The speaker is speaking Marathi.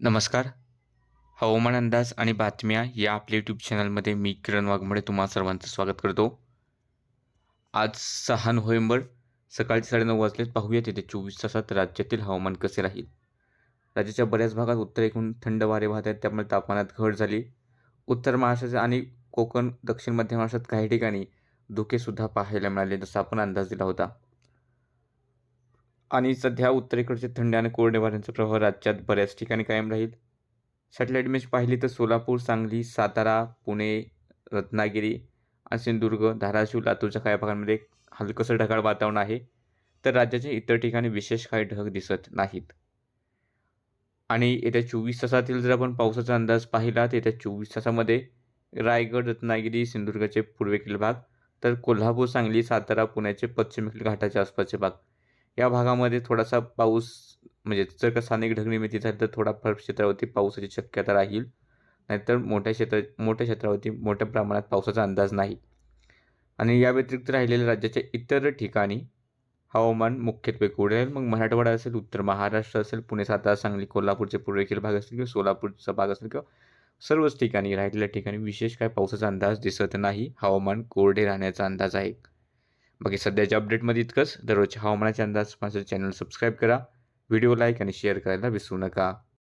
नमस्कार. हवामान अंदाज आणि बातम्या या आपल्या यूट्यूब चॅनलमध्ये मी किरण वाघमोडे तुम्हा सर्वांचं स्वागत करतो. आज सहा नोव्हेंबर सकाळी साडेनऊ वाजलेत. पाहूया येते चोवीस तासात राज्यातील हवामान कसे राहील. राज्याच्या बऱ्याच भागात उत्तरेकडून थंड वारे वाहत आहेत. त्यामुळे तापमानात घट झाली. उत्तर महाराष्ट्राच्या आणि कोकण दक्षिण मध्य महाराष्ट्रात काही ठिकाणी धुकेसुद्धा पाहायला मिळाले जसा आपण अंदाज दिला होता. आणि सध्या उत्तरेकडचे थंड आणि कोरडे वाऱ्यांचा प्रभाव राज्यात बऱ्याच ठिकाणी कायम राहील. सॅटेलाईट इमेज पाहिली तर सोलापूर सांगली सातारा पुणे रत्नागिरी आणि सिंधुदुर्ग धाराशिव लातूरच्या काही भागांमध्ये हलकंसं ढगाळ वातावरण आहे. तर राज्याच्या इतर ठिकाणी विशेष काही ढग दिसत नाहीत. आणि येत्या चोवीस तासातील जर आपण पावसाचा अंदाज पाहिला तर येत्या चोवीस तासामध्ये रायगड रत्नागिरी सिंधुदुर्गाचे पूर्वेकडील भाग तर कोल्हापूर सांगली सातारा पुण्याचे पश्चिमेकडील घाटाच्या आसपासचे भाग या भागामध्ये थोडासा पाऊस म्हणजे जर का स्थानिक ढगनिर्मिती झाली तर थोडाफार क्षेत्रावरती पावसाची शक्यता राहील. नाहीतर मोठ्या क्षेत्र मोठ्या क्षेत्रावरती मोठ्या प्रमाणात पावसाचा अंदाज नाही. आणि या व्यतिरिक्त राहिलेल्या राज्याच्या इतर ठिकाणी हवामान मुख्यत्वे कोरडे राहील मग मराठवाडा असेल उत्तर महाराष्ट्र असेल पुणे सातारा सांगली कोल्हापूरचे पूर्वेकडील भाग असतील किंवा सोलापूरचा भाग असेल किंवा सर्वच ठिकाणी राहिलेल्या ठिकाणी विशेष काय पावसाचा अंदाज दिसत नाही. हवामान कोरडे राहण्याचा अंदाज आहे. बाकी सध्याच्या अपडेटमध्ये इतकंच. दररोजच्या हवामानाचे अंदाज माझं चॅनल सबस्क्राईब करा. व्हिडिओ लाईक आणि शेअर करायला विसरू नका.